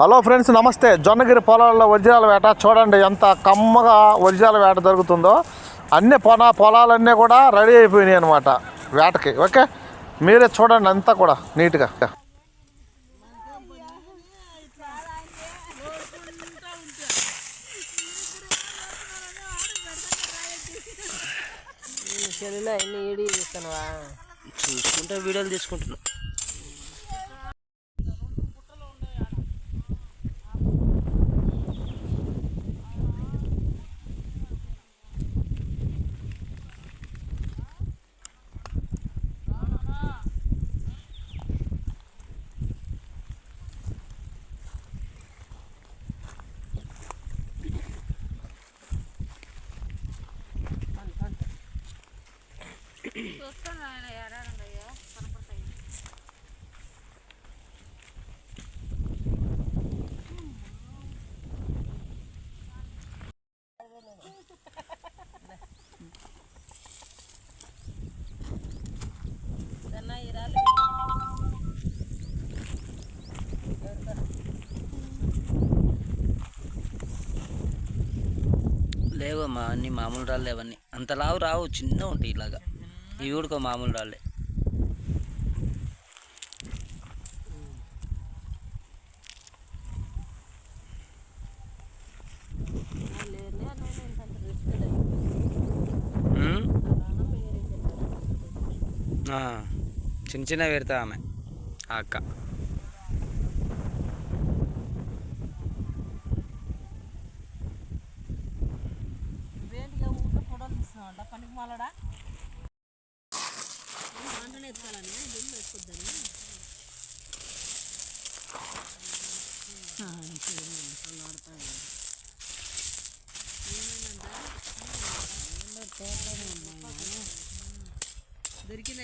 Hello friends నమస్తే. జొన్నగిరి పొలాల్లో వజ్రాల వేట చూడండి ఎంత కమ్మగా వజ్రాల వేట జరుగుతుందో. అన్ని పొల పొలాలన్నీ కూడా రెడీ అయిపోయినాయి అనమాట వేటకి. ఓకే? మీరే చూడండి అంతా కూడా నీట్గా. సెల్లులో అన్ని చూస్తాను చూస్తానువా చూసుకుంటే వీడియోలు తీసుకుంటున్నా లేవమ్మా అన్ని మామూలు రాళ్ళు లేవన్నీ. అంత లావు రావు చిన్న ఉంటాయి ఇలాగా. ఇవి కూడా మామూలు రాళ్ళే. చిన్న చిన్న పెడతా ఆమె. ఆ అక్క.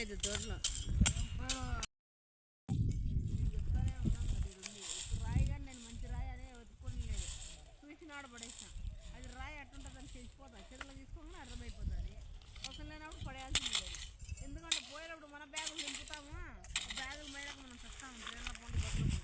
ఐదు అయితే తోటలో రాయి కానీ నేను మంచి రాయి అది రాయి అట్టుంటుందని తెలిసిపోతా చెరువులో తీసుకోగానే అర్థమైపోతుంది అవసరం లేనప్పుడు పడేయాల్సింది ఎందుకంటే పోయేటప్పుడు మన బ్యాగులు నింపుతాము బ్యాగులు మేడకు మనం తెస్తాము ట్రైన్లో పండు బస్సులో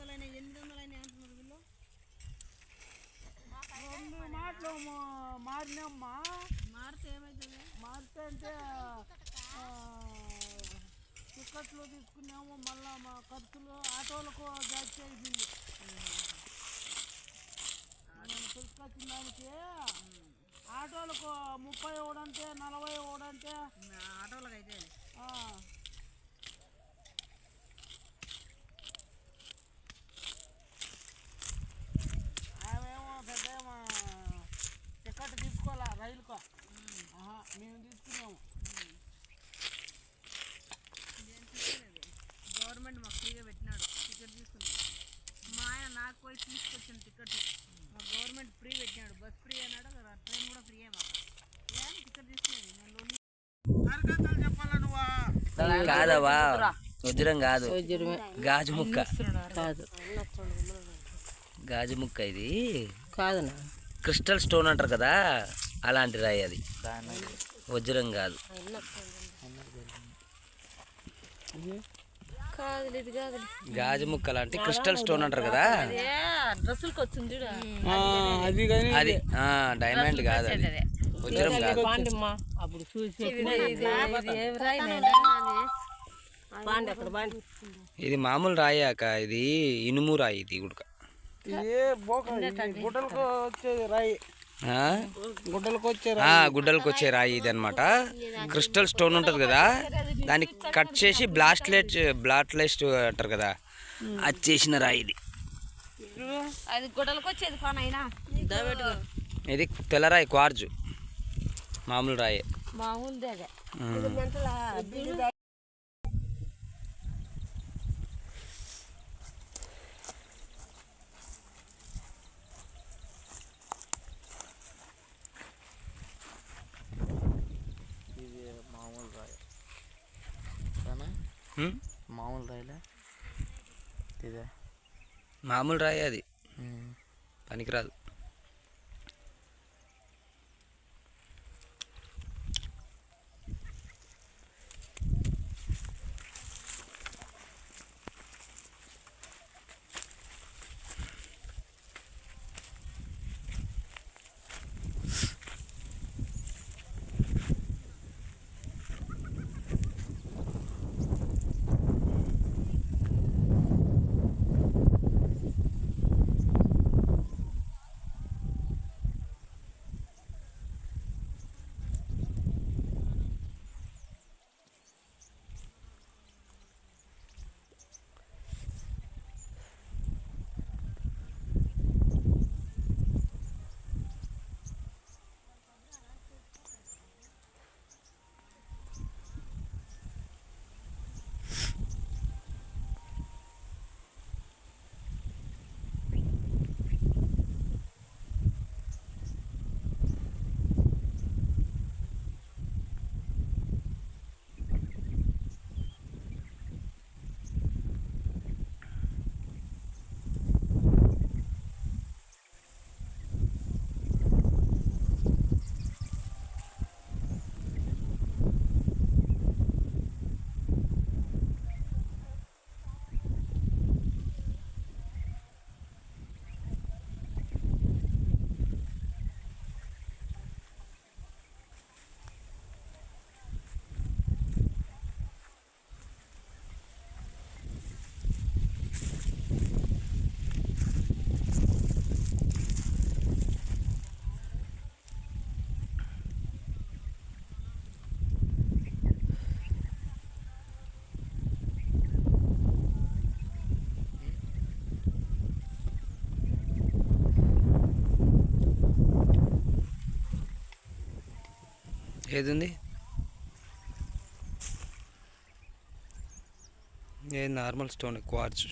వందలైనా ఎనిమిది వందలైనా అంటున్నారు వీళ్ళు. రెండు మాటలు మారినమ్మా. మారితే ఏమవుతుంది మారితే అంటే టికెట్లు తీసుకున్నాము మళ్ళా మా ఖర్చులు ఆటోలకు జాస్తి అయిపోయింది. మనం తీసుకొచ్చిన దానికి ఆటోలకు ముప్పై ఒకడంటే నలభై ఒకడంటే ఆటోలకు అయితే ఆ, ఆమెమో పెద్ద ఏమో టికెట్ తీసుకోవాలా రైలుకు ఆహా, మేము తీసుకున్నాము గవర్నమెంట్ మాకు ఫ్రీగా పెట్టినాడు టికెట్ తీసుకుని మా ఆయన నాకు పోయి తీసుకొచ్చిన టికెట్ మా గవర్నమెంట్ ఫ్రీ పెట్టినాడు. బస్ ఫ్రీ అన్నాడు కదా, ట్రైన్ కూడా ఫ్రీయే మాకు ఏం టికెట్ తీసుకునేది? నేను రెండు అరగంటలు చెప్పాలా నువ్వా? కాదవా వజ్రం కాదు. గాజు ముక్క. కాదు. గాజు ముక్క ఇది. కాదనా? క్రిస్టల్ స్టోన్ అంటారు కదా అలాంటి రాయి అది. వజ్రం కాదు. గాజు ముక్క లాంటి క్రిస్టల్ స్టోన్ అంటారు కదా? అది కానీ అది ఆ, డైమండ్ కాదు అది. వజ్రం కాదు. పాండమ్మా అప్పుడు చూసి పాండి అక్కడ పాండి ఇది మామూలు రాయి అక్క ఇది ఇనుము రాయి ఇది ఉడక. ఏ బోక గుడ్డలకు వచ్చే రాయి? గుడ్డలకు వచ్చే రాయి. ఇది అనమాట క్రిస్టల్ స్టోన్ ఉంటుంది కదా దాన్ని కట్ చేసి బ్లాస్ట్లెట్ బ్లాస్ట్లెస్ట్ అంటారు కదా అది చేసిన రాయి ఇది. ఇది తెల్లరాయి క్వార్జు. మామూలు రాయి మామూలుదే అదే ఇది ఉమ్? మామూలు రాయలే? ఇదే. మామూలు రాయి అది. పనికిరాదు. ఏది ఉంది ఏ నార్మల్ స్టోన్ క్వార్చ్